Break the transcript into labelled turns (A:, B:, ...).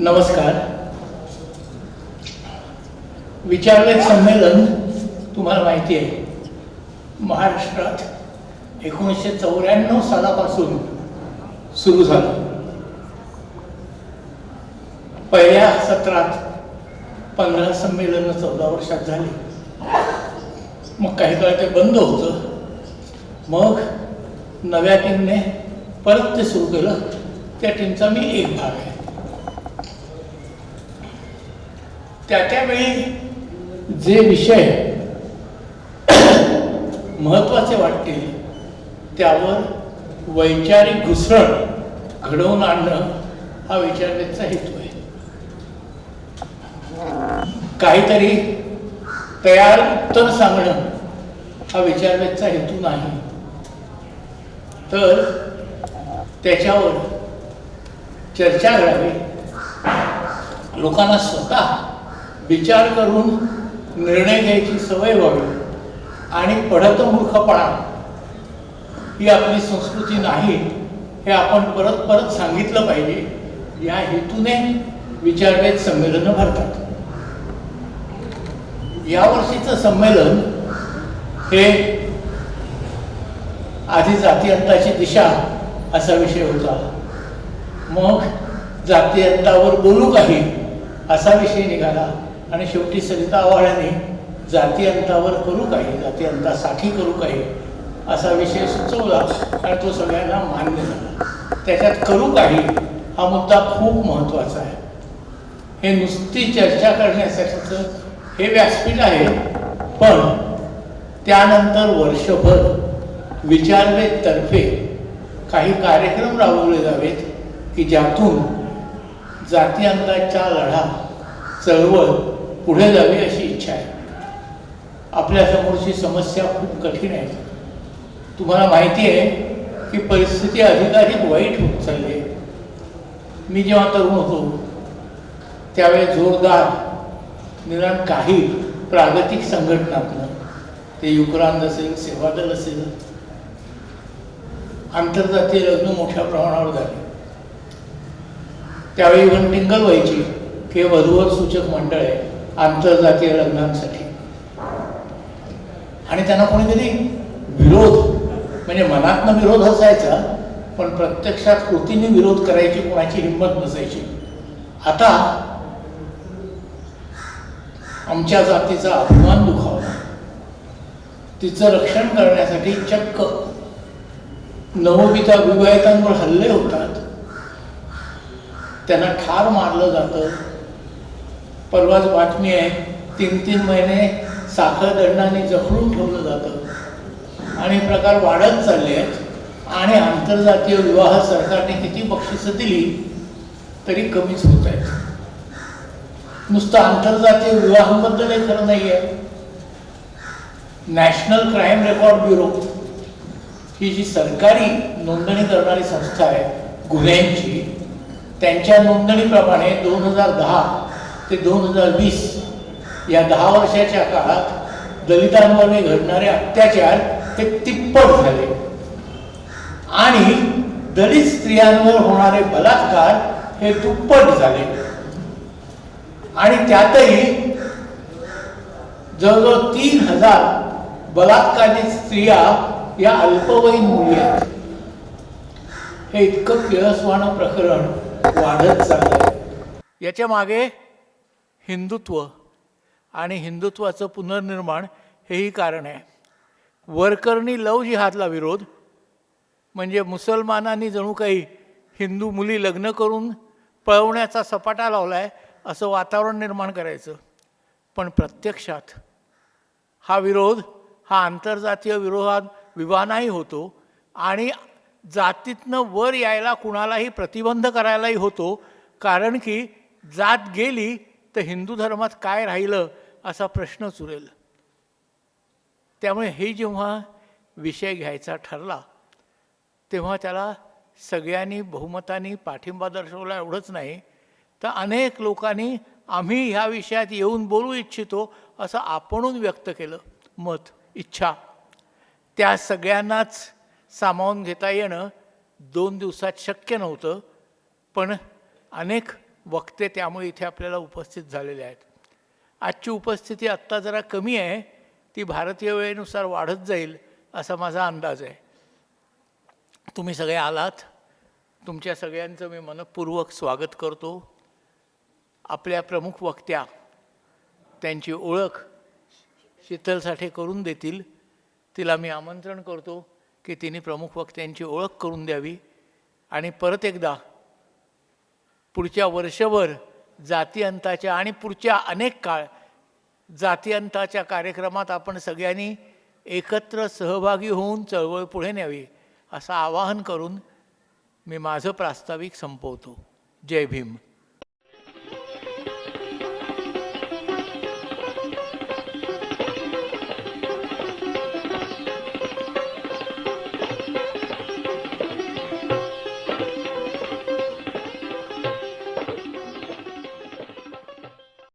A: नमस्कार. विचारवेध संमेलन तुम्हाला माहिती आहे. महाराष्ट्रात एकोणीसशे चौऱ्याण्णव सालापासून सुरू झालं. पहिल्या सत्रात पंधरा संमेलनं चौदा वर्षात झाली. मग काही काळ ते बंद होतं. मग नव्या टीमने परत ते सुरू केलं. त्या टीमचा मी एक भाग आहे. त्या त्यावेळी जे विषय महत्त्वाचे वाटतील त्यावर वैचारिक घुसळण घडवून आणणं हा विचारवेधचा हेतू आहे. काहीतरी तयार उत्तर सांगणं हा विचारवेधचा हेतू नाही. तर त्याच्यावर चर्चा करावी. लोकांना स्वतः विचार करून निर्णय घ्यायची सवय व्हावी आणि पढत मूर्खपणा ही आपली संस्कृती नाही हे आपण परत परत सांगितलं पाहिजे. या हेतूने विचारवेध संमेलनं भरतात. यावर्षीचं संमेलन हे आधी जातीयंताची दिशा असा विषय होता. मग जातीयंतावर बोलू काही असा विषय निघाला. आणि शेवटी सरिता आव्हाडांनी जातीयंतावर करू काही जातीयंतासाठी करू काही असा विषय सुचवला आणि तो सगळ्यांना मान्य झाला. त्याच्यात करू काही हा मुद्दा खूप महत्त्वाचा आहे. हे नुसती चर्चा करण्यासाठीचं हे व्यासपीठ आहे पण त्यानंतर वर्षभर विचारवेतर्फे काही कार्यक्रम राबवले जावेत की ज्यातून जातीयांताचा लढा चळवळ पुढे जावी अशी इच्छा आहे. आपल्यासमोरची समस्या खूप कठीण आहे. तुम्हाला माहिती आहे की परिस्थिती अधिकाधिक वाईट होत चालली आहे. मी जेव्हा तरुण होतो त्यावेळेस जोरदार निदान काही प्रागतिक संघटनातनं ते युक्रांत असेल सेवादल असेल आंतरजातीय लग्न मोठ्या प्रमाणावर झाले. त्यावेळी इव्हन टिंगल व्हायची की वधूवर सूचक मंडळ आहे. आंतरजातीय लग्नांसाठी. आणि त्यांना कोणीतरी विरोध म्हणजे मनातनं विरोध असायचा पण प्रत्यक्षात कृतीने विरोध करायची कोणाची हिंमत नसायची. आता आमच्या जातीचा अभिमान दुखावला. तिचं रक्षण करण्यासाठी चक्क नवविता विवाहितांवर हल्ले होतात. त्यांना ठार मारलं जातं. परवाच बातमी आहे तीन तीन महिने साखर दंडाने जखडून ठेवलं जातं. आणि प्रकार वाढत चालले आहेत. आणि आंतरजातीय विवाह सरकारने किती बक्षिसं दिली तरी कमीच होत आहेत. नुसतं आंतरजातीय विवाहाबद्दल हे खरं नाही आहे नॅशनल क्राईम रेकॉर्ड ब्युरो ही जी सरकारी नोंदणी करणारी संस्था आहे गुन्ह्यांची त्यांच्या नोंदणीप्रमाणे दोन हजार दहा ते दोन हजार वीस या दहा वर्षाच्या काळात दलितांवर घडणारे अत्याचार ते तिप्पट झाले. आणि दलित स्त्रियांवर होणारे बलात्कार हे दुप्पट झाले. आणि त्यातही जवळजवळ तीन हजार बलात्कारित स्त्रिया या अल्पवयीन मुली आहेत. हे इतकं किळसवाणं प्रकरण वाढत चाललंय. याच्या मागे हिंदुत्व आणि हिंदुत्वाचं पुनर्निर्माण हेही कारण आहे. वरकरणी लव जिहादला विरोध म्हणजे मुसलमानांनी जणू काही हिंदू मुली लग्न करून पळवण्याचा सपाटा लावला आहे असं वातावरण निर्माण करायचं. पण प्रत्यक्षात हा विरोध हा आंतरजातीय विरोधात विवानाही होतो आणि जातीतनं वर यायला कुणालाही प्रतिबंध करायलाही होतो कारण की जात गेली तर हिंदू धर्मात काय राहिलं असा प्रश्नच उरेल त्यामुळे हे जेव्हा विषय घ्यायचा ठरला तेव्हा त्याला सगळ्यांनी बहुमतानी पाठिंबा दर्शवला एवढंच नाही तर अनेक लोकांनी आम्ही ह्या विषयात येऊन बोलू इच्छितो असं आपणून व्यक्त केलं. मत इच्छा. त्या सगळ्यांनाच सामावून घेता येणं दोन दिवसात शक्य नव्हतं पण अनेक वक्ते त्यामुळे इथे आपल्याला उपस्थित झालेले आहेत. आजची उपस्थिती आत्ता जरा कमी आहे. ती भारतीय वेळेनुसार वाढत जाईल असा माझा अंदाज आहे. तुम्ही सगळे आलात. तुमच्या सगळ्यांचं मी मनपूर्वक स्वागत करतो. आपल्या प्रमुख वक्त्या त्यांची ओळख शीतल साठे करून देतील. तिला मी आमंत्रण करतो की तिने प्रमुख वक्त्यांची ओळख करून द्यावी. आणि परत एकदा पुढच्या वर्षभर जातीअंताच्या आणि पुढच्या अनेक काळ जातीअंताच्या कार्यक्रमात आपण सगळ्यांनी एकत्र सहभागी होऊन चळवळ पुढे न्यावी असं आवाहन करून मी माझं प्रास्ताविक संपवतो. जय भीम.